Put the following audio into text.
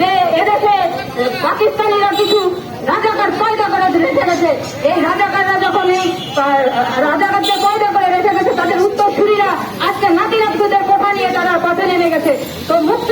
যে এদেশে পাকিস্তানিরা কিছু রাজাকার পয়দা করে রেখে গেছে। এই রাজাকাররা যখন এই রাজাকারদের পয়দা করে রেখে গেছে, তাদের উত্তরসূরিরা আজকে নাতি নাতকুদের কোঠা নিয়ে তারা পথে নেমে গেছে। তো মুক্ত